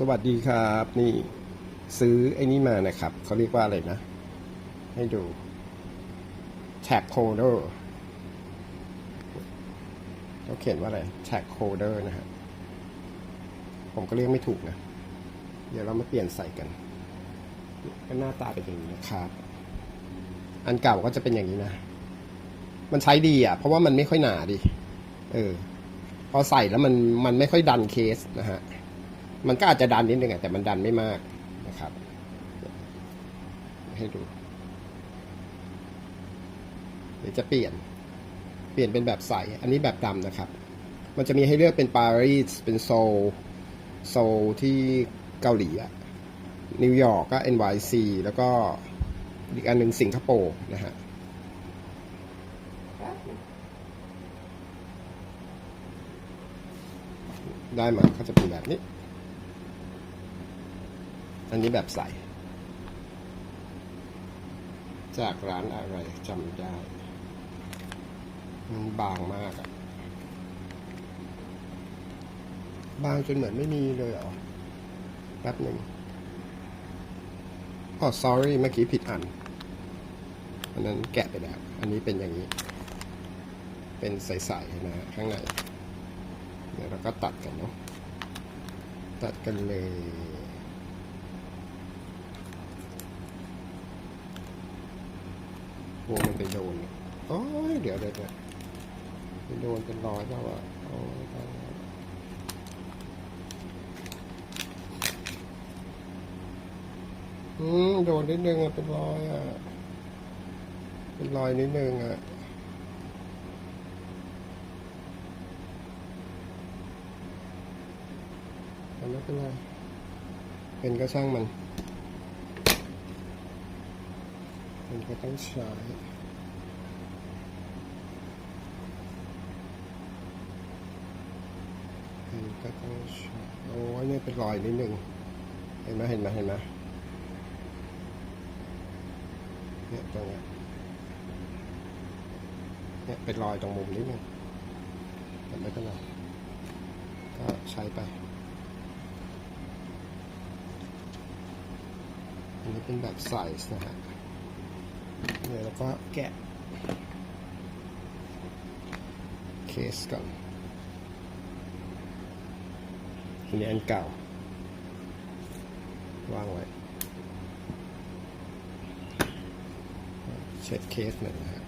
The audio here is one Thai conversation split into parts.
สวัสดีครับนี่ซื้อไอ้นี่มานะครับ เขาเรียกว่าอะไรนะ ให้ดู tag holder เขาเขียนว่าอะไร tag holder นะฮะผมก็เรียกไม่ถูกนะ เดี๋ยวเรามาเปลี่ยนใส่กัน ก็หน้าตาเป็นอย่างนี้นะครับ อันเก่าก็จะเป็นอย่างนี้นะ มันใช้ดีอะ เพราะว่ามันไม่ค่อยหนาดิ เออ พอใส่แล้วมันมันไม่ค่อยดันเคสนะฮะ มันก็อาจจะดันนิดนึงแต่มันดันไม่มากนะครับ ให้ดูเดี๋ยวจะเปลี่ยน เปลี่ยนเป็นแบบใส อันนี้แบบดำนะครับ มันจะมีให้เลือกเป็นปารีส เป็นโซล โซลที่เกาหลีอะนิวยอร์กก็ NYC แล้วก็อีกอันหนึ่งสิงคโปร์นะฮะได้มาก็จะเป็นแบบนี้ อันนี้แบบใส จากร้านอะไรจำได้ มันบางมากอะบางจนเหมือนไม่มีเลยเหรอแป๊บหนึ่งอ๋อ sorry เมื่อกี้ผิดอัน อันนั้นแกะไปแล้ว อันนี้เป็นอย่างนี้ เป็นใสๆนะฮะข้างในเดี๋ยวเราก็ตัดกันเนาะ ตัดกันเลย กลัวมันไปโดนโอ้ยเดี๋ยวเดี๋ยวเดี๋ยวไปโดนเป็นรอยเปล่าวะโอ้ยตายแล้วอืมโดนนิดนึงอะเป็นรอยอะ เป็นรอยนิดนึงอะแต่ไม่เป็นไรเป็นก็ช่างมัน มันก็ต้องใช้มันก็ต้องใช้โอ้ยเนี่ยเป็นรอยนิดหนึ่งเห็นไหมเห็นไหมเห็นไหมเนี่ยตรงเนี้ยเนี่ยเป็นรอยตรงมุมนิดหนึ่งแต่ไม่เป็นไรก็ใช้ไปอันนี้เป็นแบบไซส์นะฮะ เดี๋ยวเราก็แกะ เคสก่อนอันนี้อันเก่า วางไว้ เช็ดเคสหน่อยนะฮะ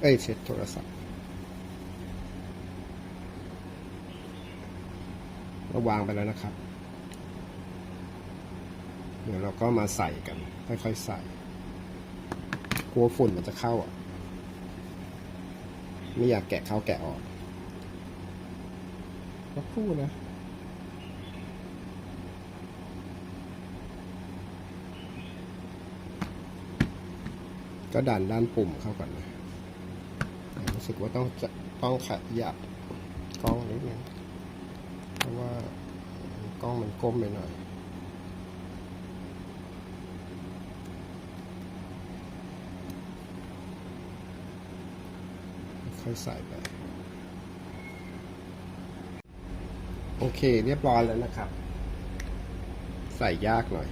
เอ้ย เช็ดโทรศัพท์เราวางไปแล้วนะครับ เดี๋ยวเราก็มาใส่กัน ค่อยๆใส่ ลัวฝุ่นมันจะเข้าอะ ไม่อยากแกะเข้าแกะออกก็พูดนะก็ดันด้านปุ่มเข้าก่อนนะรู้สึกว่าต้องจะต้องขยับกล้องนิดนึงเพราะว่ากล้องมันก้มไปหน่อย ค่อยใส่ไป โอเค เรียบร้อยแล้วนะครับ ใส่ยากหน่อย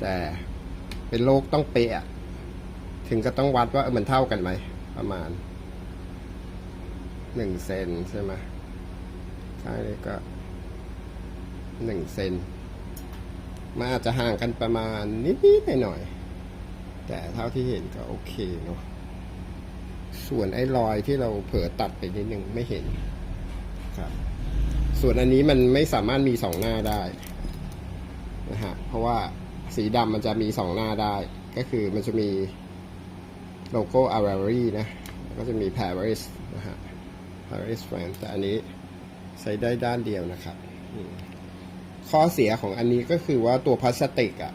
แต่เป็นโลกต้องเปะถึงก็ต้องวัดว่ามันเท่ากันไหม ประมาณหนึ่งเซนใช่ไหมใช่เลยก็หนึ่งเซนมันอาจจะห่างกันประมาณนิดๆหน่อยๆแต่เท่าที่เห็นก็โอเคเนาะ ส่วนไอ้รอยที่เราเผลอตัดไปนิดนึงไม่เห็นครับ ส่วนอันนี้มันไม่สามารถมีสองหน้าได้นะฮะเพราะว่าสีดำมันจะมีสองหน้าได้ ก็คือมันจะมีโลโก้ a r a r i นะแล้วก็จะมี Paris นะฮะ Paris France แต่อันนี้ใช้ได้ด้านเดียวนะครับ ข้อเสียของอันนี้ก็คือว่าตัวพลาสติกอะ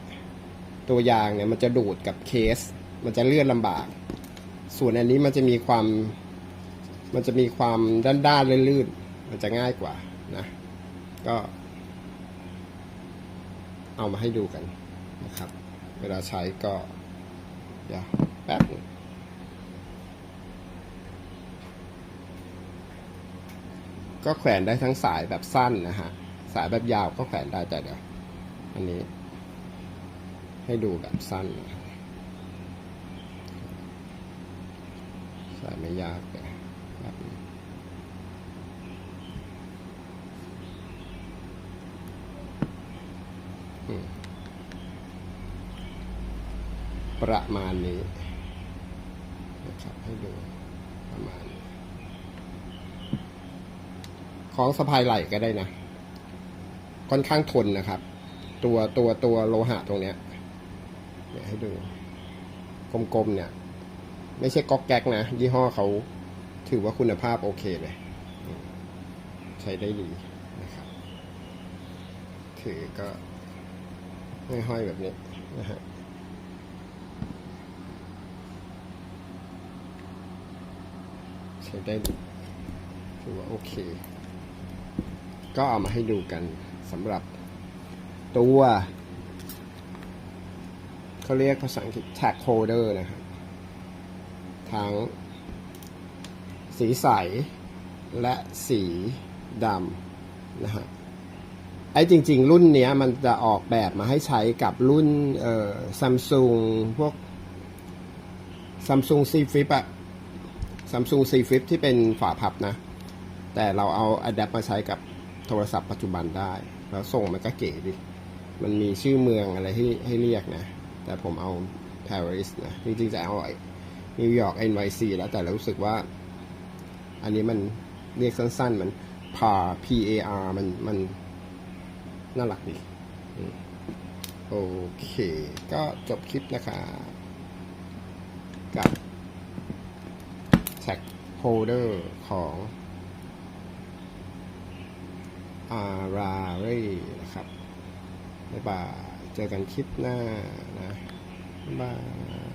ตัวยางเนี่ยมันจะดูดกับเคส มันจะเลื่อนลำบาก ส่วนอันนี้มันจะมีความ มันจะมีความด้านด้านๆลื่นๆมันจะง่ายกว่านะ ก็ เอามาให้ดูกันนะครับ เวลาใช้ก็ เดี๋ยวแป๊บนึงก็แขวนได้ทั้งสายแบบสั้นนะฮะ สายแบบยาวก็แขวนได้แต่เดี๋ยว อันนี้ ให้ดูแบบสั้นนะครับสาย ไม่ยากเลยแบบประมาณนี้นะครับให้ดูประมาณนี้ของสะพายไหล่ก็ได้นะ ค่อนข้างทนนะครับ ตัวตัวตัวโลหะตรงเนี้ยเดี๋ยให้ดูกลมๆเนี่ย ไม่ใช่ก๊อกแก๊กนะ ยี่ห้อเขาถือว่าคุณภาพโอเคเลย ใช้ได้ดีนะครับ ถือก็ห้อยๆแบบนี้นะฮะใช้ได้ดถือว่าโอเค ก็เอามาให้ดูกันสำหรับตัว เขาเรียกภาษาอังกฤษ tag holder นะครับ ทั้งสีใสและสีดำนะฮะไอ้จริง ๆ รุ่นเนี้ยมันจะออกแบบมาให้ใช้กับรุ่นเอ่อซัมซุงพวกซัมซุง C Flip อะซัมซุง C Flip ที่เป็นฝาพับนะ แต่เราเอาอะแดปมาใช้กับโทรศัพท์ปัจจุบันได้ แล้วส่งมันก็เก๋ดิ มันมีชื่อเมืองอะไรให้ให้เรียกนะ แต่ผมเอา Paris นะ จริง ๆ จะเอา นิวยอร์ก NYC แล้วแต่เรารู้สึกว่า อันนี้มันเรียกสั้นๆ มัน PAR P A R มันมันน่ารักดีโอเค ก็จบคลิปนะคะกับ tag holder ของอาราเร่นะครับ บ๊ายบาย เจอกันคลิปหน้านะ บ๊ายบาย